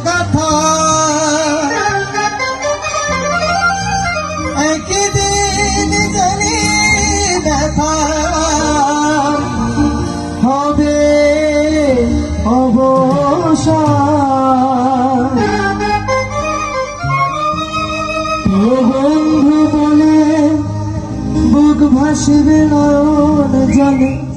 কথা একদিন জানি দেখা হবে অবসান বন্ধু বলে বুক ভাসবে নয়ন জলে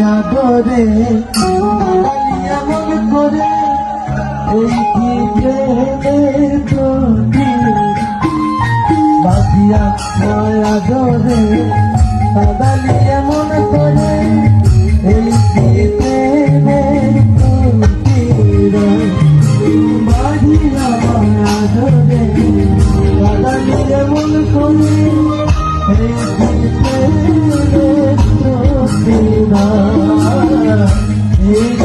মায়া করে ডালিয়া মনে করে এই কি প্রেমের প্রদীপ বাঁধিয়া মায়া করে ডালিয়া মনে করে এই কি প্রেমের প্রদীপ বাঁধিয়া মায়া করে এই প্রদীপ এই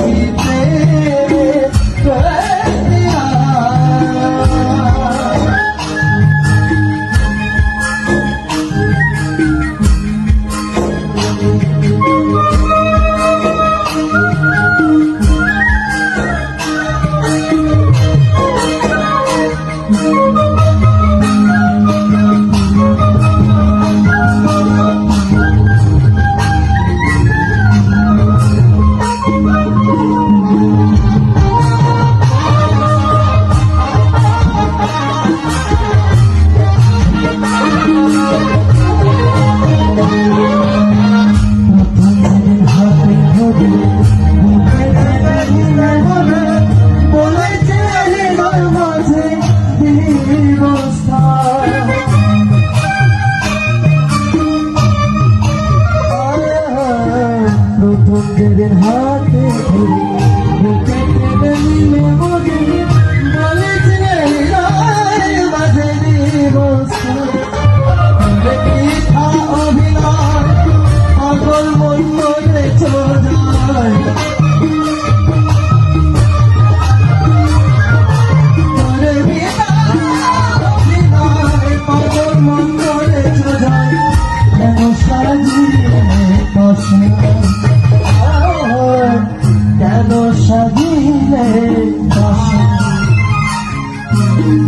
কি প্রেমের প্রদীপ প্রথম যেদিন হাতে ধরে।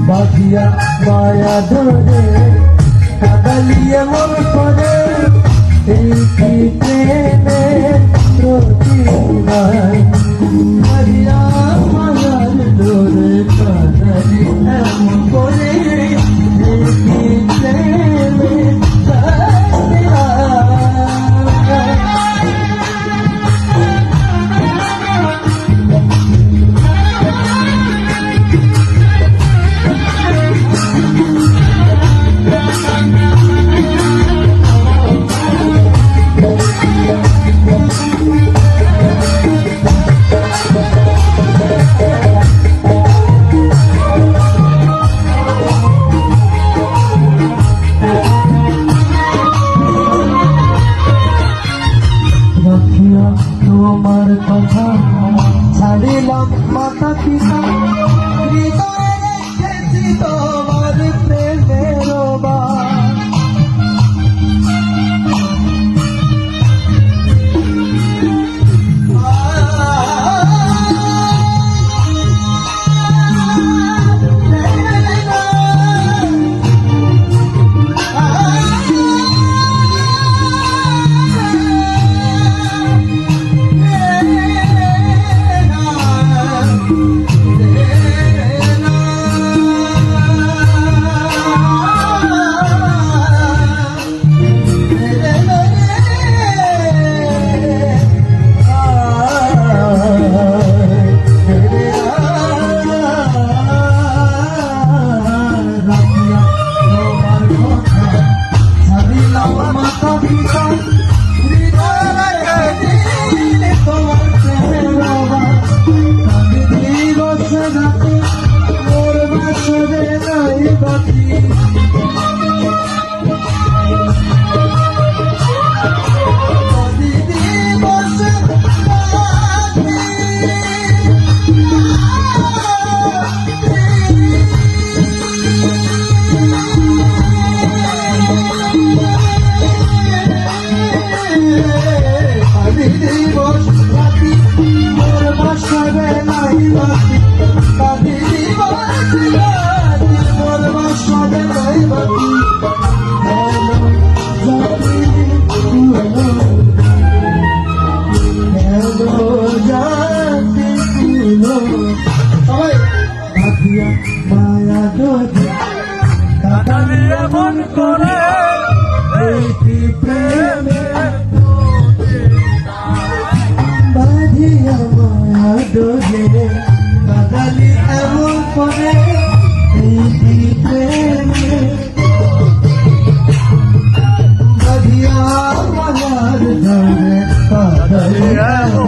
বাকিয়া মায়া ধরে কাদালিয়ে মন করে এই কি প্রেমে প্রতিবায় 空. সবাই ভাবিয়া মায়া যদি কাটালি এমন করে প্রীতি প্রেমে বাঁধিয়া মায়া যদি কাটালি এমন করে প্রীতি প্রেমে বাঁধিয়া মায়ার ধরে কাটালি এমন